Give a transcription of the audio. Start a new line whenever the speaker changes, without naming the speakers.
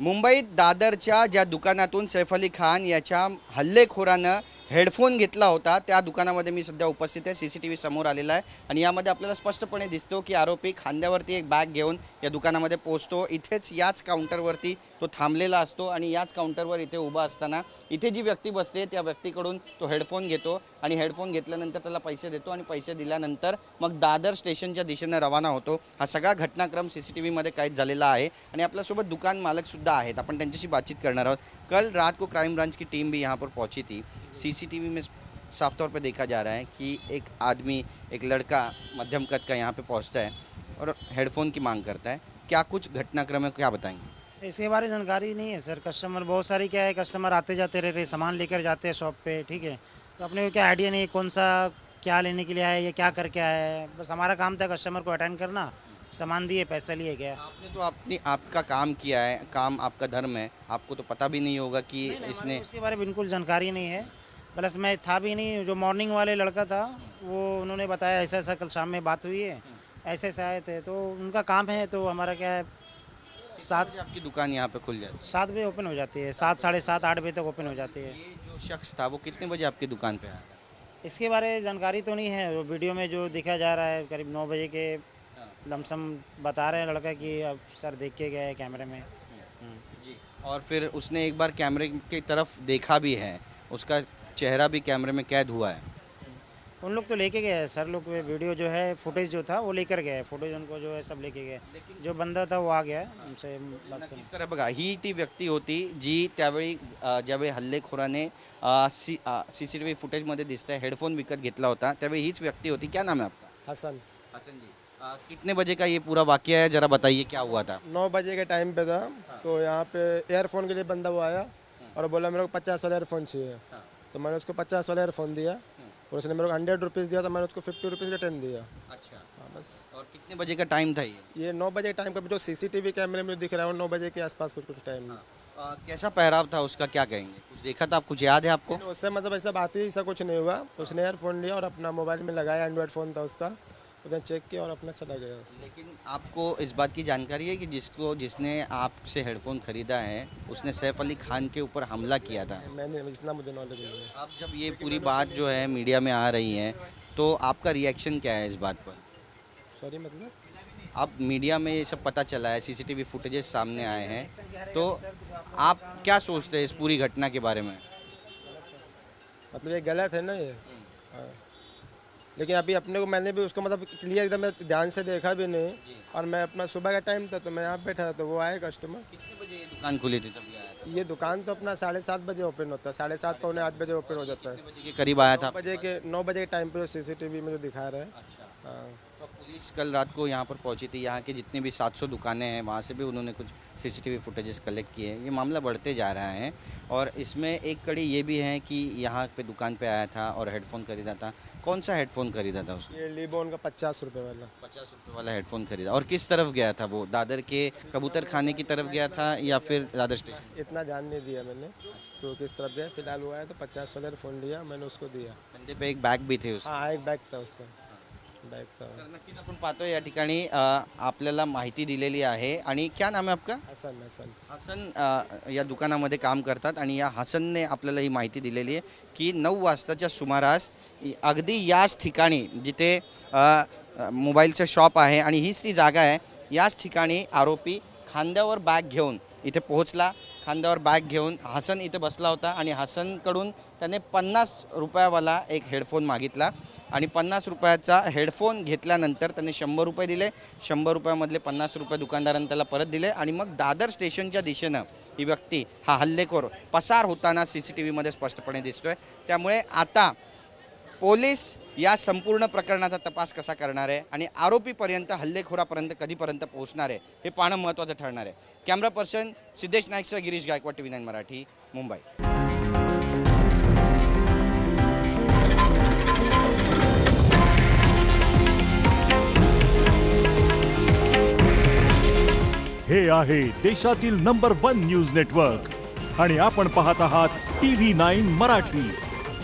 मुंबईत दादरच्या ज्या दुकानातून सैफ अली खान याच्या हल्लेखोरानं हेडफोन घेतला होता. त्या दुकानामध्ये मी सध्या उपस्थित आहे. सी सी टी व्ही समोर आलेला आहे. आणि यामध्ये आपल्याला स्पष्टपणे दिसतो की आरोपी खांद्यावरती एक बॅग घेऊन या दुकानामध्ये पोहोचतो. इथेच याच काउंटरवरती तो थांबलेला असतो आणि याच काउंटरवर इथे उभा असताना इथे जी व्यक्ती बसते त्या व्यक्तीकडून तो हेडफोन घेतो आणि हेडफोन घेतल्यानंतर त्याला पैसे देतो आणि पैसे दिल्यानंतर मग दादर स्टेशनच्या दिशेनं रवाना होतो. हा सगळा घटनाक्रम सी सी टी व्हीमध्ये कैद झालेला आहे आणि आपल्यासोबत दुकान मालकसुद्धा आहेत. आपण त्यांच्याशी बातचीत करणार आहोत. कल रात को क्राइम ब्रांच की टीम भी यहाँ पर पहुंची थी. सीसीटीवी में साफ़ तौर पर देखा जा रहा है कि एक आदमी एक लड़का मध्यम कद का यहाँ पे पहुँचता है और हेडफोन की मांग करता है। क्या कुछ घटनाक्रम है क्या बताएँगे?
इसके बारे में जानकारी नहीं है सर। कस्टमर बहुत सारी क्या है कस्टमर आते जाते रहते हैं सामान लेकर जाते हैं शॉप पे ठीक है। तो अपने को क्या आइडिया नहीं है कौन सा क्या लेने के लिए आया या क्या करके आया है। बस हमारा काम था कस्टमर को अटेंड करना सामान दिए पैसा लिए गया।
आपने तो आपने आपका काम किया है काम आपका धर्म है। आपको तो पता भी नहीं होगा कि
नहीं, नहीं,
इसने
इसके बारे में बिल्कुल जानकारी नहीं है। प्लस मैं था भी नहीं जो मॉर्निंग वाले लड़का था वो उन्होंने बताया ऐसा ऐसा कल शाम में बात हुई है ऐसे ऐसे आए थे तो उनका काम है तो हमारा क्या है सात
बजे आपकी दुकान यहाँ पे खुल जाती है
सात बजे ओपन हो जाती है सात साढ़े सात आठ बजे तक ओपन हो जाती है
ये जो शख्स था वो कितने बजे आपकी दुकान पे आया
इसके बारे में जानकारी तो नहीं है वो वीडियो में जो दिखा जा रहा है करीब नौ बजे के
हाँ।
लमसम बता रहे हैं लड़का कि अब सर देख के गया है कैमरे में।
जी और फिर उसने एक बार कैमरे की तरफ़ देखा भी है उसका चेहरा भी कैमरे में कैद हुआ है।
उन लोग तो लेके गए हैं सर लोग वीडियो जो है फुटेज जो था वो लेकर गए फुटेज उनको जो है सब लेके गए जो बंदा था वो आ गया उनसे बात कर
नक्कीच तर बघा ही ती व्यक्ती होती जी त्यावेळी ज्यावेळी हल्लेखोराने सी सी सी टी व्ही फुटेजमध्ये दिसतंय हेडफोन विकत घेतला होता त्यावेळी हीच व्यक्ती होती. क्या नाम है आपका?
हसन.
हसन जी. अ, कितने बजे का ये पूरा वाक्य है? जरा बताइए क्या हुआ था?
नौ बजे के टाइम पे था तो यहाँ पे एयरफोन के लिए बंदा वो आया और बोला मेरे को पचास वाला एयरफोन चाहिए। तो मैंने उसको पचास वाला एयरफोन दिया। और उसने मेरे को हंड्रेड रुपीज़ दिया तो मैंने उसको फिफ्टी रुपीज़ रिटर्न दिया।
अच्छा।
हाँ बस।
और कितने बजे का टाइम था ये?
ये नौ बजे टाइम का जो सीसीटीवी कैमरे में दिख रहा है वो नौ बजे के आसपास कुछ कुछ टाइम
अ, कैसा पहराव था उसका क्या कहेंगे? कुछ देखा था आप कुछ याद है आपको?
उससे मतलब ऐसा बात ही ऐसा कुछ नहीं हुआ। उसने एयरफोन लिया और अपना मोबाइल में लगाया एंड्रॉयड फ़ोन था उसका। उसने चेक किया और अपना चला गया।
लेकिन आपको इस बात की जानकारी है कि जिसको जिसने आपसे हेडफोन खरीदा है उसने सैफ अली खान के ऊपर हमला किया था?
मैंने इतना मुझे नॉलेज नहीं है।
अब जब ये पूरी बात जो है मीडिया में आ रही है तो आपका रिएक्शन क्या है इस बात पर?
सॉरी मतलब?
अब मीडिया में ये सब पता चला है सीसीटीवी फुटेजेस सामने आए हैं तो आप क्या सोचते हैं इस पूरी घटना के बारे में?
मतलब ये गलत है ना ये? हाँ। लेकिन अभी अपने को मैंने भी उसको मतलब क्लियर एकदम ध्यान से देखा भी नहीं और मैं अपना सुबह का टाइम था तो मैं यहाँ बैठा था तो वो आए कस्टमर
कितने बजे ये दुकान खुली थी तब
ये दुकान तो अपना साढ़े सात बजे ओपन होता है साढ़े सात पौने आठ बजे ओपन हो जाता है।
के करीब आया था
बजे के नौ बजे के टाइम पे जो सीसीटीवी में जो दिखा रहे हैं।
अच्छा।
हाँ।
तो पुलिस कल रात को यहाँ पर पहुँची थी। यहाँ की जितनी भी 700 दुकानें हैं वहाँ से भी उन्होंने कुछ सीसीटीवी फुटेजेस कलेक्ट किए हैं। ये मामला बढ़ते जा रहा है और इसमें एक कड़ी ये भी है कि यहाँ पे दुकान पे आया था और हेडफोन खरीदा था। कौन सा हेडफोन खरीदा था उसने?
ये लीबोन का पचास रुपये वाला।
पचास रुपये वाला हेडफोन खरीदा। और किस तरफ़ गया था वो? दादर के कबूतर खाने की तरफ़ गया था या फिर दादर स्टेशन?
इतना ध्यान नहीं दिया मैंने तो किस तरफ़ गया। फ़िलहाल हुआ है तो पचास वाला फ़ोन लिया मैंने उसको दिया।
कंधे पे एक बॅग भी थे उस
हाँ एक बैग था उसका।
तर नक्कीच आपण पाहतोय या ठिकाणी अ, आपल्याला माहिती दिलेली आहे. आणि क्या नाम आहे आपका?
हसन हसन.
हसन अ, या दुकानामध्ये काम करतात आणि या हसनने आपल्याला ही माहिती दिलेली आहे की नऊ वाजताच्या सुमारास इ- अगदी याच ठिकाणी जिथे अ, अ, मोबाईलचं शॉप आहे आणि हीच ती जागा आहे याच ठिकाणी आरोपी खांद्यावर बॅग घेऊन इथे पोहोचला. खांद्यावर बॅग घेऊन हसन इथे बसला होता आणि हसनकडून त्याने पन्नास रुपयावाला एक हेडफोन मागितला. आणि पन्नास रुपयाचा हेडफोन घेतल्यानंतर त्याने शंभर रुपये दिले. शंभर रुपयामधले पन्नास रुपये दुकानदारांनी त्याला परत दिले. आणि मग दादर स्टेशनच्या दिशेनं ही व्यक्ती हा हल्लेखोर पसार होताना सी सी टी व्हीमध्ये स्पष्टपणे दिसतोय. त्यामुळे आता पोलीस या संपूर्ण प्रकरणाचा तपास कसा करणार आहे आणि आरोपीपर्यंत हल्लेखोरापर्यंत कधीपर्यंत पोहोचणार आहे हे पाहणं महत्त्वाचं ठरणार आहे. Camera person Siddhesh नाईकसह Girish Gaikwad T V nine Marathi Mumbai.
हे आहे देशातील नंबर वन न्यूज नेटवर्क आणि आपण पाहत आहात टी व्ही नाईन मराठी.